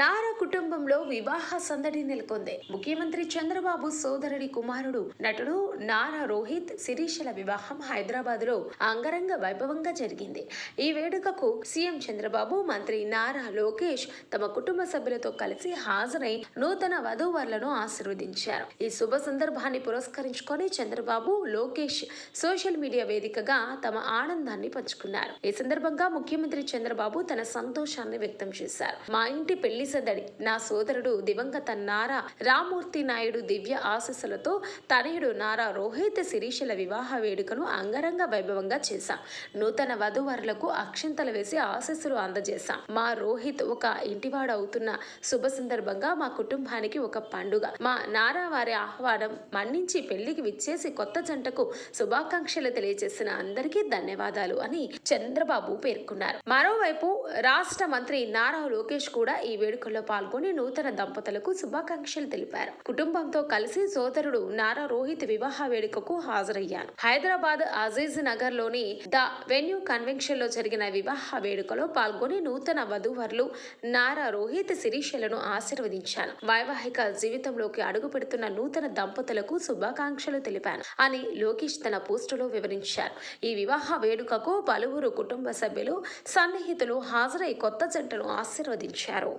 నారా కుటుంబంలో వివాహ సందడి నెలకొంది. ముఖ్యమంత్రి చంద్రబాబు సోదరుడి కుమారుడు నటుడు నారా రోహిత్ శిరీషల వివాహం హైదరాబాద్లో అంగరంగ వైభవంగా జరిగింది. ఈ వేడుకకు సీఎం చంద్రబాబు మంత్రి నారా లోకేష్ తమ కుటుంబ సభ్యులతో కలిసి హాజరై నూతన వధూవరులను ఆశీర్వదించారు. ఈ శుభ సందర్భాన్ని పురస్కరించుకొని చంద్రబాబు లోకేష్ సోషల్ మీడియా వేదికగా తమ ఆనందాన్ని పంచుకున్నారు. ఈ సందర్భంగా ముఖ్యమంత్రి చంద్రబాబు తన సంతోషాన్ని వ్యక్తం చేశారు. మా ఇంటి పెళ్ళి సందడి నా సోదరుడు దివంగత నారా రామూర్తి నాయుడు దివ్య ఆశస్సులతో తనయుడు నారా రోహిత్ శిరీషల వివాహ వేడుకను అంగరంగ వైభవంగా చేశాం. నూతన వధూవరులకు అక్షింతలు వేసి ఆశస్సులు అందజేశాం. మా రోహిత్ ఒక ఇంటివాడు అవుతున్న శుభ సందర్భంగా మా కుటుంబానికి ఒక పండుగ. మా నారా వారి ఆహ్వానం మన్నించి పెళ్ళికి విచ్చేసి కొత్త జంటకు శుభాకాంక్షలు తెలియజేసిన అందరికీ ధన్యవాదాలు అని చంద్రబాబు పేర్కొన్నారు. మరోవైపు రాష్ట్ర మంత్రి నారా లోకేష్ కూడా ఈ వేడుకల్లో పాల్గొని నూతన దంపతులకు శుభాకాంక్షలు తెలిపారు. కుటుంబంతో కలిసి సోదరుడు నారా రోహిత్ వివాహ వేడుకకు హాజరయ్యాను హైదరాబాద్ అజీజ్ నగర్లోని ద వెన్యూ కన్వెన్షన్లో జరిగిన వివాహ వేడుకలో పాల్గొని నూతన వధూవరులు నారా రోహిత్ శిరీషలను ఆశీర్వదించాను వైవాహిక జీవితంలోకి అడుగు పెడుతున్న నూతన దంపతులకు శుభాకాంక్షలు తెలిపాను అని లోకేష్ తన పోస్టులో వివరించారు. ఈ వివాహ వేడుకకు పలువురు కుటుంబ సభ్యులు సన్నిహితులు హాజరై కొత్త జంటను ఆశీర్వదించారు.